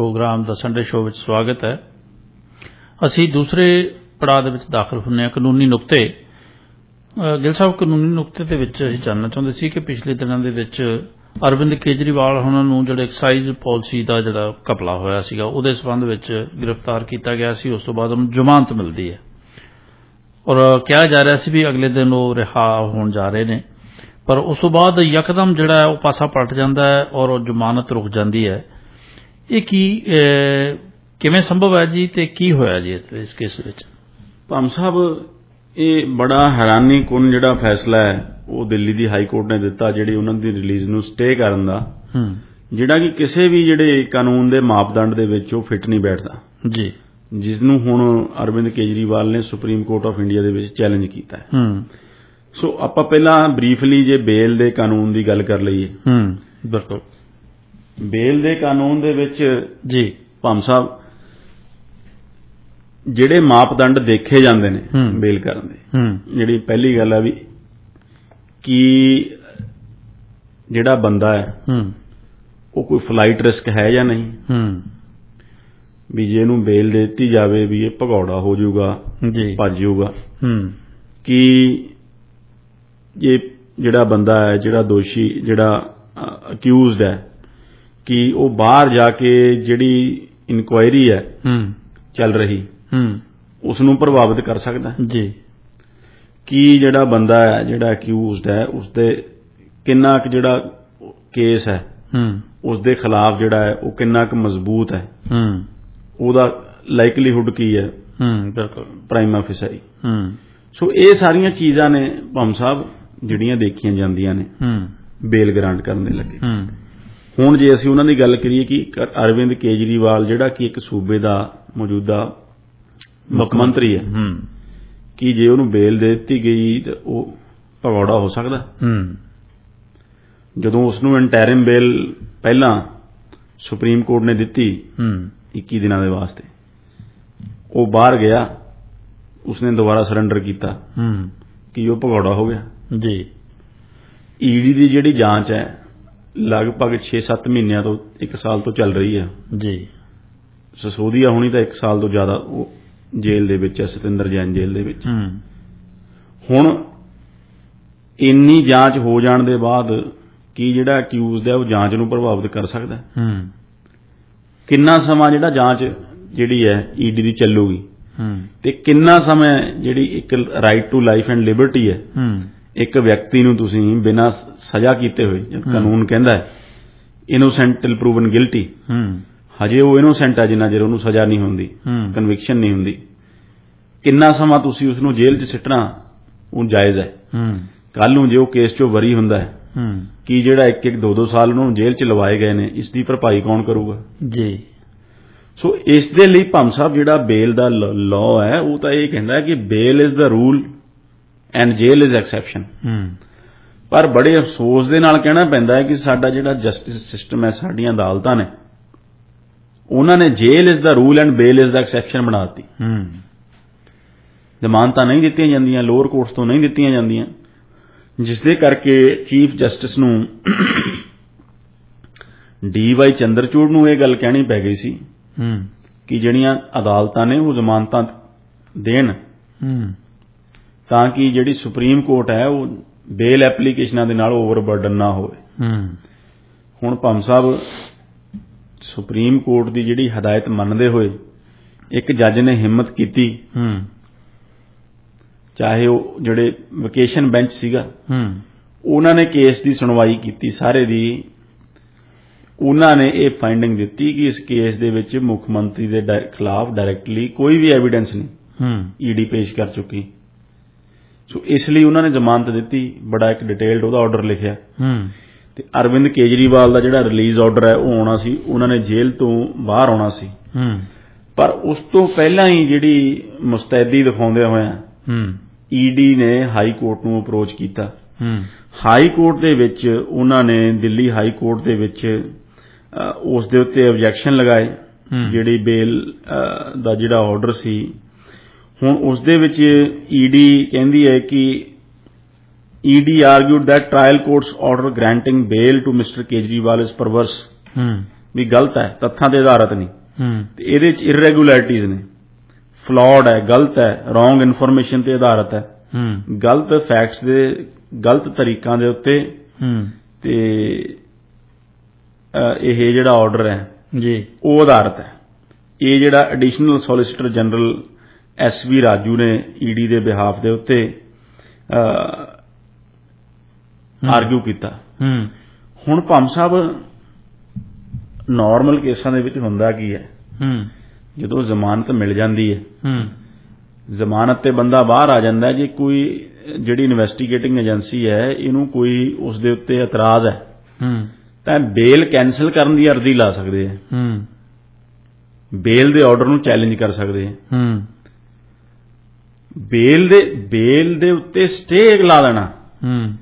Programme ਦਾ Sunday show ਵਿੱਚ ਸਵਾਗਤ ਹੈ। ਅਸੀਂ ਦੂਸਰੇ ਪੜਾਅ ਦੇ ਵਿੱਚ ਦਾਖਲ ਹੁੰਨੇ ਆ ਕਾਨੂੰਨੀ ਨੁਕਤੇ। ਅ, ਗਿਲ ਸਾਹਿਬ ਕਾਨੂੰਨੀ ਨੁਕਤੇ ਦੇ ਵਿੱਚ ਅਸੀਂ ਜਾਣਨਾ ਚਾਹੁੰਦੇ ਸੀ ਕਿ ਪਿਛਲੇ ਦਿਨਾਂ ਦੇ ਵਿੱਚ ਅਰਵਿੰਦ ਕੇਜਰੀਵਾਲ ਉਹਨਾਂ ਨੂੰ ਜਿਹੜਾ ਐਕਸਾਈਜ਼ ਪਾਲਿਸੀ ਦਾ ਜਿਹੜਾ ਕਪਲਾ ਹੋਇਆ ਸੀਗਾ ਉਹਦੇ ਸਬੰਧ ਵਿੱਚ ਗ੍ਰਿਫਤਾਰ ਕੀਤਾ ਗਿਆ ਸੀ ਉਸ ਤੋਂ ਬਾਅਦ ਉਹਨੂੰ ਜ਼ਮਾਨਤ ਮਿਲਦੀ ਹੈ। ਔਰ ਕਿਹਾ ਜਾ ਰਿਹਾ ਸੀ ਵੀ ਅਗਲੇ ਦਿਨ ਉਹ ਰਿਹਾ ਹੋਣ ਜਾ ਰਹੇ ਨੇ ਪਰ ਉਸ ਤੋਂ ਬਾਅਦ ਯਕਦਮ ਜਿਹੜਾ ਉਹ ਪਾਸਾ ਪਲਟ ਜਾਂਦਾ ਹੈ ਔਰ ਉਹ ਜ਼ਮਾਨਤ ਰੁਕ ਜਾਂਦੀ ਹੈ। ਇਹ ਕੀ ਕਿਵੇਂ ਸੰਭਵ ਹੈ ਜੀ ਤੇ ਕੀ ਹੋਇਆ ਜੀ ਇਸ ਕੇਸ ਵਿੱਚ? ਭੰਮ ਸਾਹਿਬ ਇਹ ਬੜਾ ਹੈਰਾਨੀਕੁਨ ਜਿਹੜਾ ਫੈਸਲਾ ਹੈ ਉਹ ਦਿੱਲੀ ਦੀ ਹਾਈ ਕੋਰਟ ਨੇ ਦਿੱਤਾ ਜਿਹੜੀ ਉਹਨਾਂ ਦੀ ਰਿਲੀਜ਼ ਨੂੰ ਸਟੇ ਕਰਨ ਦਾ। ਹੂੰ। ਜਿਹੜਾ ਕਿ ਕਿਸੇ ਵੀ ਜਿਹੜੇ ਕਾਨੂੰਨ ਦੇ ਮਾਪਦੰਡ ਦੇ ਵਿੱਚ ਉਹ ਫਿੱਟ ਨਹੀਂ ਬੈਠਦਾ। ਜੀ। ਜਿਸ ਨੂੰ ਹੁਣ ਅਰਵਿੰਦ ਕੇਜਰੀਵਾਲ ਨੇ ਸੁਪਰੀਮ ਕੋਰਟ ਆਫ ਇੰਡੀਆ ਦੇ ਵਿੱਚ ਚੈਲੰਜ ਕੀਤਾ ਹੈ। ਹੂੰ। ਸੋ ਆਪਾਂ ਪਹਿਲਾਂ ਬਰੀਫਲੀ ਜੇ ਬੇਲ ਦੇ ਕਾਨੂੰਨ ਦੀ ਗੱਲ ਕਰ ਲਈਏ। ਹੂੰ ਬਿਲਕੁਲ। ਬੇਲ ਦੇ ਕਾਨੂੰਨ ਦੇ ਵਿੱਚ ਜੀ। ਭੰਮ ਸਾਹਿਬ ਜਿਹੜੇ ਮਾਪਦੰਡ ਦੇਖੇ ਜਾਂਦੇ ਨੇ। ਬੇਲ ਕਰਨ ਦੇ ਜਿਹੜੀ ਪਹਿਲੀ ਗੱਲ ਹੈ ਵੀ ਕਿ ਜਿਹੜਾ ਬੰਦਾ ਹੈ ਹੂੰ। ਉਹ ਕੋਈ ਫਲਾਈਟ ਰਿਸਕ ਹੈ ਜਾਂ ਨਹੀਂ? ਹੂੰ। ਵੀ ਜੇ ਇਹਨੂੰ ਬੇਲ ਦੇ ਦਿੱਤੀ ਜਾਵੇ ਵੀ ਇਹ ਭਗੌੜਾ ਹੋ ਜਾਊਗਾ ਜੀ। ਭੱਜ ਜਾਊਗਾ। ਹੂੰ। ਕਿ ਇਹ ਜਿਹੜਾ ਬੰਦਾ ਹੈ ਜਿਹੜਾ ਦੋਸ਼ੀ ਜਿਹੜਾ ਅਕਿਊਜ਼ਡ ਹੈ ਕਿ ਉਹ ਬਾਹਰ ਜਾ ਕੇ ਜਿਹੜੀ ਇਨਕੁਆਇਰੀ ਹੈ ਹੂੰ। ਚੱਲ ਰਹੀ ਹੂੰ। ਉਸ ਨੂੰ ਪ੍ਰਭਾਵਿਤ ਕਰ ਸਕਦਾ ਜੀ। ਕਿ ਜਿਹੜਾ ਬੰਦਾ ਹੈ ਜਿਹੜਾ ਅਕਿਊਜ਼ਡ ਹੈ ਉਸ ਦੇ ਕਿੰਨਾ ਕੁ ਜਿਹੜਾ ਕੇਸ ਹੈ ਹੂੰ। ਉਸ ਦੇ ਖਿਲਾਫ ਜਿਹੜਾ ਹੈ ਉਹ ਕਿੰਨਾ ਕੁ ਮਜ਼ਬੂਤ ਹੈ ਹੂੰ। ਉਹਦਾ ਲਾਈਕਲੀਹੁੱਡ ਕੀ ਹੈ? ਹੂੰ ਬਿਲਕੁਲ। ਪ੍ਰਾਈਮ ਆਫਿਸਰੀ ਹੂੰ। ਸੋ ਇਹ ਸਾਰੀਆਂ ਚੀਜ਼ਾਂ ਨੇ ਭੰਮ ਸਾਹਿਬ ਜਿਹੜੀਆਂ ਦੇਖੀਆਂ ਜਾਂਦੀਆਂ ਨੇ। ਹੂੰ। ਬੇਲ ਗ੍ਰਾਂਟ ਕਰਨ ਦੇ ਲੱਗੇ। ਹੂੰ। ਹੁਣ ਜੇ ਅਸੀਂ ਉਹਨਾਂ ਦੀ ਗੱਲ ਕਰੀਏ ਕਿ ਅਰਵਿੰਦ ਕੇਜਰੀਵਾਲ ਜਿਹੜਾ ਕਿ ਇੱਕ ਸੂਬੇ ਦਾ ਮੌਜੂਦਾ ਮੁੱਖ ਮੰਤਰੀ ਹੈ ਹੂੰ। ਕਿ ਜੇ ਉਹਨੂੰ ਬੇਲ ਦੇ ਦਿੱਤੀ ਗਈ ਤਾਂ ਉਹ ਭਗੌੜਾ ਹੋ ਸਕਦਾ? ਹੂੰ। ਜਦੋਂ ਉਸ ਨੂੰ ਇੰਟੈਰਿਮ ਬੇਲ ਪਹਿਲਾਂ ਸੁਪਰੀਮ ਕੋਰਟ ਨੇ ਦਿੱਤੀ ਹੂੰ। 21 ਦਿਨਾਂ ਦੇ ਵਾਸਤੇ ਉਹ ਬਾਹਰ ਗਿਆ ਉਸਨੇ ਦੁਬਾਰਾ ਸਰੈਂਡਰ ਕੀਤਾ ਹੂੰ। ਕਿ ਉਹ ਭਗੌੜਾ ਹੋ ਗਿਆ। ਜੀ। ਈਡੀ ਦੀ ਜਿਹੜੀ ਜਾਂਚ ਹੈ ਲਗਭਗ 6-7 ਮਹੀਨਿਆਂ ਤੋਂ 1 ਸਾਲ ਤੋਂ ਚੱਲ ਰਹੀ ਹੈ। ਜੀ। ਸਸੋਦੀਆ ਹੁਣੀ ਤਾਂ 1 ਸਾਲ ਤੋਂ ਜ਼ਿਆਦਾ ਉਹ ਜੇਲ੍ਹ ਦੇ ਵਿੱਚ ਹੈ ਸਤਿੰਦਰ ਜੈਨ ਜੇਲ੍ਹ ਦੇ ਵਿੱਚ। ਹੁਣ ਇੰਨੀ ਜਾਂਚ ਹੋ ਜਾਣ ਦੇ ਬਾਅਦ ਕੀ ਜਿਹੜਾ ਅਕਿਊਜ਼ਡ ਹੈ ਉਹ ਜਾਂਚ ਨੂੰ ਪ੍ਰਭਾਵਿਤ ਕਰ ਸਕਦਾ? ਹੂੰ? ਕਿੰਨਾ ਸਮਾਂ ਜਿਹੜਾ ਜਾਂਚ ਜਿਹੜੀ ਹੈ ਈਡੀ ਦੀ ਚੱਲੂਗੀ? ਹੂੰ। ਤੇ ਕਿੰਨਾ ਸਮਾਂ ਜਿਹੜੀ ਇੱਕ right to life and liberty ਹੈ? ਹੂੰ। ਇੱਕ ਵਿਅਕਤੀ ਨੂੰ ਤੁਸੀਂ ਬਿਨਾਂ ਸਜ਼ਾ ਕੀਤੇ ਹੋਏ ਜਦ ਕਾਨੂੰਨ ਕਹਿੰਦਾ ਹੈ ਇਨੋਸੈਂਟ ਟਿਲ ਪ੍ਰੂਵਨ ਗਿਲਟੀ ਹੂੰ। ਹਜੇ ਉਹ ਇਨੋਸੈਂਟ ਹੈ ਜਿੰਨਾ ਚਿਰ ਉਹਨੂੰ ਸਜ਼ਾ ਨਹੀਂ ਹੁੰਦੀ ਕਨਵਿਕਸ਼ਨ ਨਹੀਂ ਹੁੰਦੀ। ਕਿੰਨਾ ਸਮਾਂ ਤੁਸੀਂ ਉਸ ਨੂੰ ਜੇਲ੍ਹ 'ਚ ਸਿੱਟਣਾ ਉਹ ਜਾਇਜ਼ ਹੈ। ਹੂੰ। ਕੱਲ ਨੂੰ ਜੇ ਉਹ ਕੇਸ 'ਚੋਂ ਵਰੀ ਹੁੰਦਾ ਹੈ ਹੂੰ। ਕਿ ਜਿਹੜਾ ਇੱਕ ਇੱਕ ਦੋ ਦੋ ਸਾਲ ਉਹਨੂੰ ਜੇਲ੍ਹ 'ਚ ਲਵਾਏ ਗਏ ਨੇ ਇਸ ਦੀ ਭਰਪਾਈ ਕੌਣ ਕਰੂਗਾ? ਜੀ। ਸੋ ਇਸ ਦੇ ਲਈ ਭੰਮ ਸਾਹਿਬ ਜਿਹੜਾ ਬੇਲ ਦਾ ਲਾਅ ਹੈ ਉਹ ਤਾਂ ਇਹ ਕਹਿੰਦਾ ਹੈ ਕਿ bail is the rule and jail is exception ਪਰ ਬੜੇ ਅਫਸੋਸ ਦੇ ਨਾਲ ਕਹਿਣਾ ਪੈਂਦਾ ਹੈ ਕਿ ਸਾਡਾ ਜਿਹੜਾ ਜਸਟਿਸ ਸਿਸਟਮ ਹੈ ਸਾਡੀਆਂ ਅਦਾਲਤਾਂ ਨੇ ਉਹਨਾਂ ਨੇ jail is the rule and bail is the exception ਬਣਾ ਦਿੱਤੀ। ਹੂੰ ਜ਼ਮਾਨਤਾਂ ਨਹੀਂ ਦਿੱਤੀਆਂ ਜਾਂਦੀਆਂ ਲੋਅਰ ਕੋਰਟਸ ਤੋਂ ਨਹੀਂ ਦਿੱਤੀਆਂ ਜਾਂਦੀਆਂ ਜਿਸ ਦੇ ਕਰਕੇ ਚੀਫ ਜਸਟਿਸ ਨੂੰ ਡੀ ਵਾਈ ਚੰਦਰਚੂੜ ਨੂੰ ਇਹ ਗੱਲ ਕਹਿਣੀ ਪੈ ਗਈ ਸੀ ਹੂੰ ਕਿ ਜਿਹੜੀਆਂ ਅਦਾਲਤਾਂ ਨੇ ਉਹ ਜ਼ਮਾਨਤਾਂ ਦੇਣ। ਹੂੰ ਤਾਂ ਕਿ ਜਿਹੜੀ ਸੁਪਰੀਮ ਕੋਰਟ ਹੈ ਉਹ ਬੇਲ ਐਪਲੀਕੇਸ਼ਨਾਂ ਦੇ ਨਾਲ ਓਵਰਬਰਡਨ ਨਾ ਹੋਵੇ। ਹੂੰ। ਹੁਣ ਭੰਮ ਸਾਹਿਬ ਸੁਪਰੀਮ ਕੋਰਟ ਦੀ ਜਿਹੜੀ ਹਦਾਇਤ ਮੰਨਦੇ ਹੋਏ ਇੱਕ ਜੱਜ ਨੇ ਹਿੰਮਤ ਕੀਤੀ। ਹੂੰ। ਚਾਹੇ ਉਹ ਜਿਹੜੇ ਵਕੇਸ਼ਨ ਬੈਂਚ ਸੀਗਾ ਹੂੰ। ਉਹਨਾਂ ਨੇ ਕੇਸ ਦੀ ਸੁਣਵਾਈ ਕੀਤੀ ਸਾਰੇ ਦੀ। ਉਹਨਾਂ ਨੇ ਇਹ ਫਾਈਂਡਿੰਗ ਦਿੱਤੀ ਕਿ ਇਸ ਕੇਸ ਦੇ ਵਿੱਚ ਮੁੱਖ ਮੰਤਰੀ ਦੇ ਖਿਲਾਫ ਡਾਇਰੈਕਟਲੀ ਕੋਈ ਵੀ ਐਵੀਡੈਂਸ ਨਹੀਂ ਹੂੰ। ਈਡੀ ਪੇਸ਼ ਕਰ ਚੁੱਕੀ। ਸੋ ਇਸ ਲਈ ਉਹਨਾਂ ਨੇ ਜ਼ਮਾਨਤ ਦਿੱਤੀ ਬੜਾ ਇੱਕ ਡਿਟੇਲਡ ਉਹਦਾ ਆਰਡਰ ਲਿਖਿਆ। ਹੂੰ। ਤੇ ਅਰਵਿੰਦ ਕੇਜਰੀਵਾਲ ਦਾ ਜਿਹੜਾ ਰਿਲੀਜ਼ ਆਰਡਰ ਹੈ ਉਹ ਆਉਣਾ ਸੀ ਉਹਨਾਂ ਨੇ ਜੇਲ੍ਹ ਤੋਂ ਬਾਹਰ ਆਉਣਾ ਸੀ। ਹੂੰ। ਪਰ ਉਸ ਤੋਂ ਪਹਿਲਾਂ ਹੀ ਜਿਹੜੀ ਮੁਸਤੈਦੀ ਦਿਖਾਉਂਦੇ ਹੋਇਆ ਹੂੰ। ਈਡੀ ਨੇ ਹਾਈ ਕੋਰਟ ਨੂੰ ਅਪਰੋਚ ਕੀਤਾ। ਹੂੰ। ਹਾਈ ਕੋਰਟ ਦੇ ਵਿੱਚ ਉਹਨਾਂ ਨੇ ਦਿੱਲੀ ਹਾਈ ਕੋਰਟ ਦੇ ਵਿੱਚ ਉਸ ਦੇ ਉੱਤੇ ਆਬਜੈਕਸ਼ਨ ਲਗਾਏ। ਜਿਹੜੀ ਬੇਲ ਦਾ ਜਿਹੜਾ ਆਰਡਰ ਸੀ ਹੁਣ ਉਸ ਦੇ ਵਿੱਚ ਈਡੀ ਕਹਿੰਦੀ ਹੈ ਕਿ ED argued that trial court's order granting bail to Mr. Kejriwal is perverse. ਹੂੰ। ਵੀ ਗਲਤ ਹੈ ਤੱਥਾਂ ਤੇ ਆਧਾਰਿਤ ਨਹੀਂ। ਹੂੰ। ਤੇ ਇਹਦੇ ਚ ਇਰੈਗੂਲੈਰਿਟੀਜ਼ ਨੇ। ਫਲॉड ਹੈ ਗਲਤ ਹੈ ਰੋਂਗ ਇਨਫੋਰਮੇਸ਼ਨ ਤੇ ਆਧਾਰਿਤ ਹੈ। ਹੂੰ। ਗਲਤ ਫੈਕਟਸ ਦੇ ਗਲਤ ਤਰੀਕਾਂ ਦੇ ਉੱਤੇ ਹੂੰ। ਤੇ ਇਹ ਜਿਹੜਾ ਆਰਡਰ ਹੈ ਜੀ। ਉਹ ਆਧਾਰਿਤ ਹੈ। ਇਹ ਜਿਹੜਾ additional solicitor general S V Raju ਨੇ ਈਡੀ ਦੇ ਬਿਹਾਫ ਦੇ ਉੱਤੇ ਆਰਗੂ ਕੀਤਾ। ਹੂੰ। ਹੁਣ ਭੰਮ ਸਾਹਿਬ ਨਾਰਮਲ ਕੇਸਾਂ ਦੇ ਵਿੱਚ ਹੁੰਦਾ ਕੀ ਹੈ? ਹੂੰ। ਜਦੋਂ ਜ਼ਮਾਨਤ ਮਿਲ ਜਾਂਦੀ ਹੈ ਹੂੰ। ਜ਼ਮਾਨਤ ਤੇ ਬੰਦਾ ਬਾਹਰ ਆ ਜਾਂਦਾ ਜੇ ਕੋਈ ਜਿਹੜੀ ਇਨਵੈਸਟੀਗੇਟਿੰਗ ਏਜੰਸੀ ਹੈ ਇਹਨੂੰ ਕੋਈ ਉਸ ਦੇ ਉੱਤੇ ਇਤਰਾਜ਼ ਹੈ ਹੂੰ। ਤਾਂ ਬੇਲ ਕੈਨਸਲ ਕਰਨ ਦੀ ਅਰਜ਼ੀ ਲਾ ਸਕਦੇ ਹੈ। ਹੂੰ। ਬੇਲ ਦੇ ਆਰਡਰ ਨੂੰ ਚੈਲੰਜ ਕਰ ਸਕਦੇ ਹੈ। ਹੂੰ। ਬੇਲ ਦੇ ਬੇਲ ਦੇ ਉੱਤੇ ਸਟੇ ਲਾ ਦੇਣਾ। ਹੂੰ।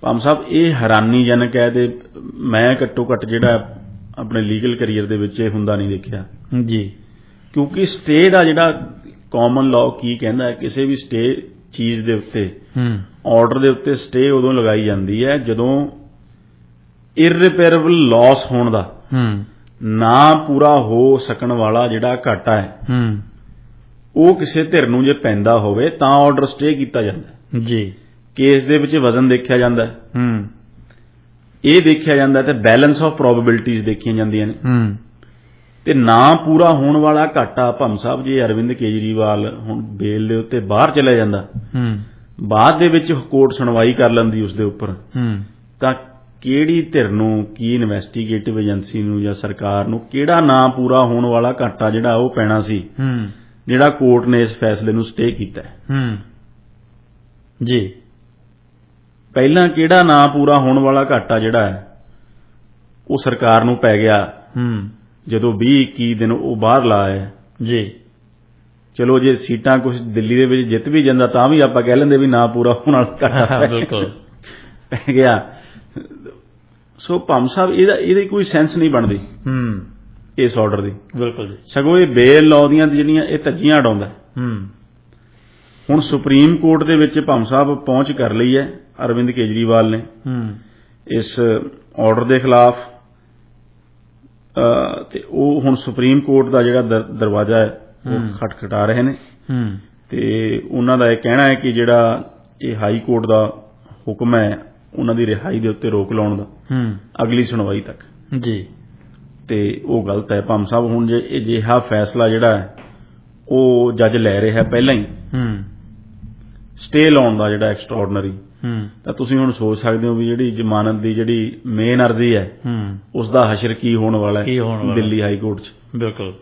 ਭਾਮ ਸਾਹਿਬ ਇਹ ਹੈਰਾਨੀਜਨਕ ਹੈ ਤੇ ਮੈਂ ਘੱਟੋ ਘੱਟ ਜਿਹੜਾ ਆਪਣੇ ਲੀਗਲ ਕੈਰੀਅਰ ਦੇ ਵਿੱਚ ਇਹ ਹੁੰਦਾ ਨਹੀਂ ਦੇਖਿਆ। ਜੀ। ਕਿਉਂਕਿ ਸਟੇ ਦਾ ਜਿਹੜਾ ਕਾਮਨ ਲਾਅ ਕੀ ਕਹਿੰਦਾ ਹੈ ਕਿਸੇ ਵੀ ਸਟੇ ਚੀਜ਼ ਦੇ ਉੱਤੇ ਹੂੰ। ਆਰਡਰ ਦੇ ਉੱਤੇ ਸਟੇ ਉਦੋਂ ਲਗਾਈ ਜਾਂਦੀ ਹੈ ਜਦੋਂ ਇਰਰਿਪੇਅਰੇਬਲ ਲਾਸ ਹੋਣ ਦਾ। ਹੂੰ। ਨਾ ਪੂਰਾ ਹੋ ਸਕਣ ਵਾਲਾ ਜਿਹੜਾ ਘਾਟਾ ਹੈ। ਹੂੰ। ਉਹ ਕਿਸੇ ਧਿਰ ਨੂੰ ਜੇ ਪੈਂਦਾ ਹੋਵੇ ਤਾਂ ਆਰਡਰ ਸਟੇ ਕੀਤਾ ਜਾਂਦਾ ਜੀ। ਕੇਸ ਦੇ ਵਿੱਚ ਵਜ਼ਨ ਦੇਖਿਆ ਜਾਂਦਾ ਹੈ। ਇਹ ਦੇਖਿਆ ਜਾਂਦਾ ਤੇ ਬੈਲੈਂਸ ਆਫ ਪ੍ਰੋਬੇਬਿਲਿਟੀਜ਼ ਦੇਖੀਆਂ ਜਾਂਦੀਆਂ ਨੇ। ਹੂੰ। ਤੇ ਨਾ ਪੂਰਾ ਹੋਣ ਵਾਲਾ ਘਾਟਾ ਭੰਮ ਸਾਹਿਬ ਜੀ ਅਰਵਿੰਦ ਕੇਜਰੀਵਾਲ ਹੁਣ ਬੇਲ ਦੇ ਉੱਤੇ ਬਾਹਰ ਚਲਾ ਜਾਂਦਾ। ਹੂੰ। ਬਾਅਦ ਦੇ ਵਿੱਚ ਕੋਰਟ ਸੁਣਵਾਈ ਕਰ ਲੈਂਦੀ ਉਸ ਦੇ ਉੱਪਰ। ਹੂੰ। ਤਾਂ ਕਿਹੜੀ ਧਿਰ ਨੂੰ ਕੀ ਇਨਵੈਸਟੀਗੇਟਿਵ ਏਜੰਸੀ ਨੂੰ ਜਾਂ ਸਰਕਾਰ ਨੂੰ ਕਿਹੜਾ ਨਾ ਪੂਰਾ ਹੋਣ ਵਾਲਾ ਘਾਟਾ ਜਿਹੜਾ ਉਹ ਪੈਣਾ ਸੀ? ਹੂੰ। ਜਿਹੜਾ ਕੋਰਟ ਨੇ ਇਸ ਫੈਸਲੇ ਨੂੰ ਸਟੇ ਕੀਤਾ ਹੈ। ਹੂੰ। ਜੀ। ਪਹਿਲਾਂ ਕਿਹੜਾ ਨਾ ਪੂਰਾ ਹੋਣ ਵਾਲਾ ਘਾਟਾ ਜਿਹੜਾ ਹੈ ਉਹ ਸਰਕਾਰ ਨੂੰ ਪੈ ਗਿਆ। ਹੂੰ। ਜਦੋਂ 20 21 ਦਿਨ ਉਹ ਬਾਹਰ ਲਾਇਆ ਜੀ। ਚਲੋ ਜੇ ਸੀਟਾਂ ਕੁਝ ਦਿੱਲੀ ਦੇ ਵਿੱਚ ਜਿੱਤ ਵੀ ਜਾਂਦਾ ਤਾਂ ਵੀ ਆਪਾਂ ਕਹਿ ਲੈਂਦੇ ਵੀ ਨਾ ਪੂਰਾ ਹੋਣ ਵਾਲਾ ਘਾਟਾ। ਬਿਲਕੁਲ। ਪੈ ਗਿਆ। ਸੋ ਭੰਮ ਸਾਹਿਬ ਇਹਦਾ ਇਹਦੀ ਕੋਈ ਸੈਂਸ ਨਹੀਂ ਬਣਦੀ। ਹੂੰ। ਇਸ ਆਰਡਰ ਦੀ। ਬਿਲਕੁਲ ਜੀ। ਸਗੋਂ ਇਹ ਬੇਲ ਲਾਅ ਦੀਆਂ ਜਿਹੜੀਆਂ ਇਹ ਧੱਜੀਆਂ ਅਡਾਉਂਦਾ ਹੈ। ਹੁਣ ਸੁਪਰੀਮ ਕੋਰਟ ਦੇ ਵਿੱਚ ਭੰਮ ਸਾਹਿਬ ਪਹੁੰਚ ਕਰ ਲਈ ਹੈ ਅਰਵਿੰਦ ਕੇਜਰੀਵਾਲ ਨੇ। ਹੂੰ। ਇਸ ਆਰਡਰ ਦੇ ਖਿਲਾਫ ਅ, ਤੇ ਉਹ ਹੁਣ ਸੁਪਰੀਮ ਕੋਰਟ ਦਾ ਜਿਹੜਾ ਦਰ- ਦਰਵਾਜ਼ਾ ਹੈ ਉਹ। ਖਟਖਟਾ ਰਹੇ ਨੇ। ਹੂੰ। ਤੇ ਉਹਨਾਂ ਦਾ ਇਹ ਕਹਿਣਾ ਹੈ ਕਿ ਜਿਹੜਾ ਇਹ ਹਾਈ ਕੋਰਟ ਦਾ ਹੁਕਮ ਹੈ ਉਹਨਾਂ ਦੀ ਰਿਹਾਈ ਦੇ ਉੱਤੇ ਰੋਕ ਲਾਉਣ ਦਾ। ਹੂੰ। ਅਗਲੀ ਸੁਣਵਾਈ ਤੱਕ। ਜੀ। ਤੇ ਉਹ ਗਲਤ ਹੈ। ਭੰਮ ਸਾਹਿਬ ਹੁਣ ਜੇ ਇਹ ਜਿਹਾ ਫੈਸਲਾ ਜਿਹੜਾ ਹੈ ਉਹ ਜੱਜ ਲੈ ਰਿਹਾ ਪਹਿਲਾਂ ਹੀ। ਹੂੰ। ਸਟੇ ਲਾਉਣ ਦਾ ਜਿਹੜਾ ਐਕਸਟਰਾਆਰਡਨਰੀ ਹੂੰ। ਤਾਂ ਤੁਸੀਂ ਹੁਣ ਸੋਚ ਸਕਦੇ ਹੋ ਵੀ ਜਿਹੜੀ ਜ਼ਮਾਨਤ ਦੀ ਜਿਹੜੀ ਮੇਨ ਅਰਜ਼ੀ ਹੈ ਹੂੰ। ਉਸ ਦਾ ਹਸ਼ਰ ਕੀ ਹੋਣ ਵਾਲਾ ਹੈ। ਦਿੱਲੀ ਹਾਈ ਕੋਰਟ 'ਚ। ਬਿਲਕੁਲ।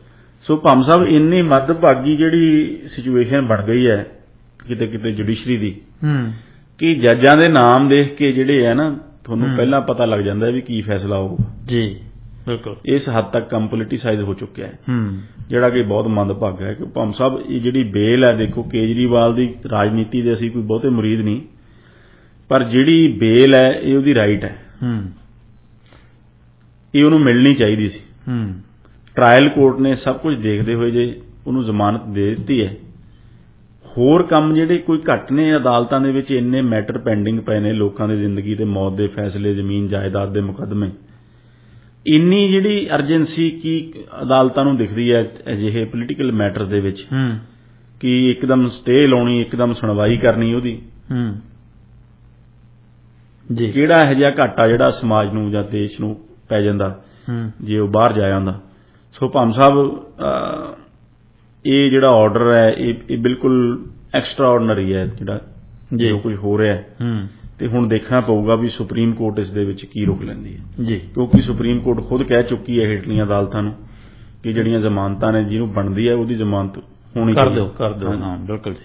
ਸੋ ਭੰਮ ਸਾਹਿਬ ਇੰਨੀ ਮੱਧਭਾਗੀ ਜਿਹੜੀ ਸਿਚੁਏਸ਼ਨ ਬਣ ਗਈ ਹੈ ਕਿਤੇ ਕਿਤੇ ਜੁਡੀਸ਼ਰੀ ਦੀ ਹੂੰ। ਕਿ ਜੱਜਾਂ ਦੇ ਨਾਮ ਦੇਖ ਕੇ ਜਿਹੜੇ ਹੈ ਨਾ ਤੁਹਾਨੂੰ। ਪਹਿਲਾਂ ਪਤਾ ਲੱਗ ਜਾਂਦਾ ਵੀ ਕੀ ਫੈਸਲਾ ਹੋਊਗਾ। ਜੀ। ਬਿਲਕੁਲ। ਇਸ ਹੱਦ ਤੱਕ ਕੰਮ ਪੋਲਿਟੀਸਾਈਜ਼ ਹੋ ਚੁੱਕਿਆ ਹੈ। ਹੂੰ। ਜਿਹੜਾ ਕਿ ਬਹੁਤ ਮੰਦਭਾਗਾ ਹੈ ਕਿ ਭੰਮ ਸਾਹਿਬ ਇਹ ਜਿਹੜੀ ਬੇਲ ਹੈ ਦੇਖੋ ਕੇਜਰੀਵਾਲ ਦੀ ਰਾਜਨੀਤੀ ਦੇ ਅਸੀਂ ਕੋਈ ਬਹੁਤੇ ਮੁਰੀਦ ਨਹੀਂ। ਪਰ ਜਿਹੜੀ ਬੇਲ ਹੈ ਇਹ ਉਹਦੀ ਰਾਈਟ ਹੈ। ਹੂੰ। ਇਹ ਉਹਨੂੰ ਮਿਲਣੀ ਚਾਹੀਦੀ ਸੀ। ਹੂੰ। ਟ੍ਰਾਇਲ ਕੋਰਟ ਨੇ ਸਭ ਕੁਝ ਦੇਖਦੇ ਹੋਏ ਜੇ ਉਹਨੂੰ ਜ਼ਮਾਨਤ ਦੇ ਦਿੱਤੀ ਹੈ। ਹੋਰ ਕੰਮ ਜਿਹੜੇ ਕੋਈ ਘੱਟ ਨੇ ਅਦਾਲਤਾਂ ਦੇ ਵਿੱਚ ਇੰਨੇ ਮੈਟਰ ਪੈਂਡਿੰਗ ਪਏ ਨੇ ਲੋਕਾਂ ਦੀ ਜ਼ਿੰਦਗੀ ਤੇ ਮੌਤ ਦੇ ਫੈਸਲੇ ਜ਼ਮੀਨ ਜਾਇਦਾਦ ਦੇ ਮੁਕੱਦਮੇ। ਇੰਨੀ ਜਿਹੜੀ ਅਰਜੈਂਸੀ ਕੀ ਅਦਾਲਤਾਂ ਨੂੰ ਦਿਖਦੀ ਹੈ ਅਜਿਹੇ ਪੋਲੀਟੀਕਲ ਮੈਟਰਸ ਦੇ ਵਿੱਚ ਹੂੰ। ਕਿ ਇੱਕਦਮ ਸਟੇ ਲਾਉਣੀ ਇੱਕਦਮ ਸੁਣਵਾਈ ਕਰਨੀ ਉਹਦੀ। ਹੂੰ। ਜੀ। ਕਿਹੜਾ ਇਹੋ ਜਿਹਾ ਘਾਟਾ ਜਿਹੜਾ ਸਮਾਜ ਨੂੰ ਜਾਂ ਦੇਸ਼ ਨੂੰ ਪੈ ਜਾਂਦਾ ਹੂੰ। ਜੇ ਉਹ ਬਾਹਰ ਜਾ ਆਉਂਦਾ। ਸੋ ਭਾਮ ਸਾਹਿਬ ਇਹ ਜਿਹੜਾ ਆਰਡਰ ਹੈ ਇਹ ਬਿਲਕੁਲ ਐਕਸਟਰਾ ਆਰਡੀਨਰੀ ਹੈ ਜਿਹੜਾ ਜੀ। ਜੋ ਕੁਝ ਹੋ ਰਿਹਾ ਹੈ। ਹੂੰ। ਤੇ ਹੁਣ ਦੇਖਣਾ ਪਊਗਾ ਵੀ ਸੁਪਰੀਮ ਕੋਰਟ ਇਸ ਦੇ ਵਿੱਚ ਕੀ ਰੁਕ ਲੈਂਦੀ ਹੈ। ਜੀ। ਕਿਉਂਕਿ ਸੁਪਰੀਮ ਕੋਰਟ ਖੁਦ ਕਹਿ ਚੁੱਕੀ ਹੈ ਹੇਠਲੀਆਂ ਅਦਾਲਤਾਂ ਨੂੰ ਕਿ ਜਿਹੜੀਆਂ ਜ਼ਮਾਨਤਾਂ ਨੇ ਜਿਹਨੂੰ ਬਣਦੀ ਹੈ ਉਹਦੀ ਜ਼ਮਾਨਤ ਹੋਣੀ ਕਰ ਦਿਓ ਕਰ ਦਿਓ। ਹਾਂ ਬਿਲਕੁਲ ਜੀ।